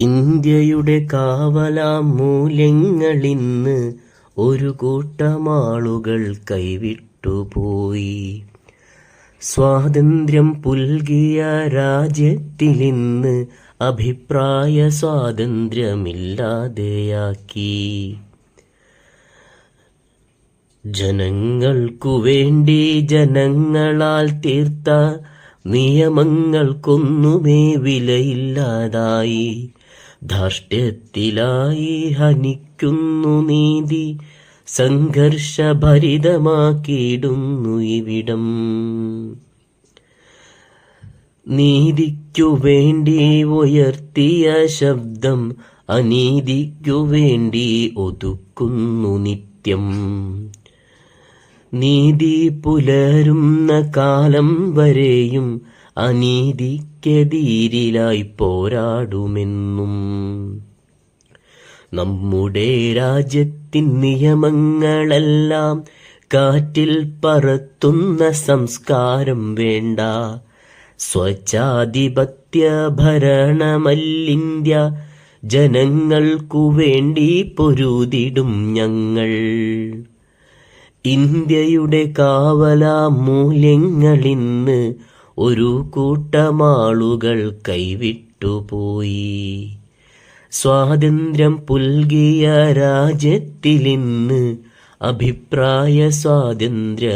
ഇന്ത്യയുടെ കാവലാം മൂല്യങ്ങളിന്ന് ഒരു കൂട്ടമാളുകൾ കൈവിട്ടുപോയി. സ്വാതന്ത്ര്യം പുൽകിയ രാജ്യത്തിലിന്ന് അഭിപ്രായ സ്വാതന്ത്ര്യമില്ലാതെയാക്കി. ജനങ്ങൾക്കു വേണ്ടി ജനങ്ങളാൽ തീർത്ത നിയമങ്ങൾക്കൊന്നുമേ വിലയില്ലാതായി. ധാർഷ്ട്യത്തിലായി ഹനിക്കുന്നു നീതി സംഘർഷഭരിതമാക്കിയിടുന്നു ഇവിടം. നീതിക്കു വേണ്ടി ഉയർത്തിയ ശബ്ദം അനീതിക്കു വേണ്ടി ഒതുക്കുന്നു നിത്യം. നീതി പുലരുന്ന കാലം വരെയും അനീതിക്കെതിരിലായി പോരാടുമെന്നും. നമ്മുടെ രാജ്യത്തിൻ നിയമങ്ങളെല്ലാം കാറ്റിൽ പറത്തുന്ന സംസ്കാരം വേണ്ട. സ്വച്ഛാധിപത്യ ഭരണമല്ലിന്ത്യ ജനങ്ങൾക്കു വേണ്ടി പൊരുതിടും ഞങ്ങൾ. ഇന്ത്യയുടെ കാവലാം മൂല്യങ്ങളിന്ന് ഒരു കൂട്ടമാളുകൾ കൈവിട്ടുപോയി. സ്വാതന്ത്ര്യം പുൽകിയ രാജ്യത്തിലിന്ന് അഭിപ്രായ സ്വാതന്ത്ര്യമില്ലാതെയാക്കി.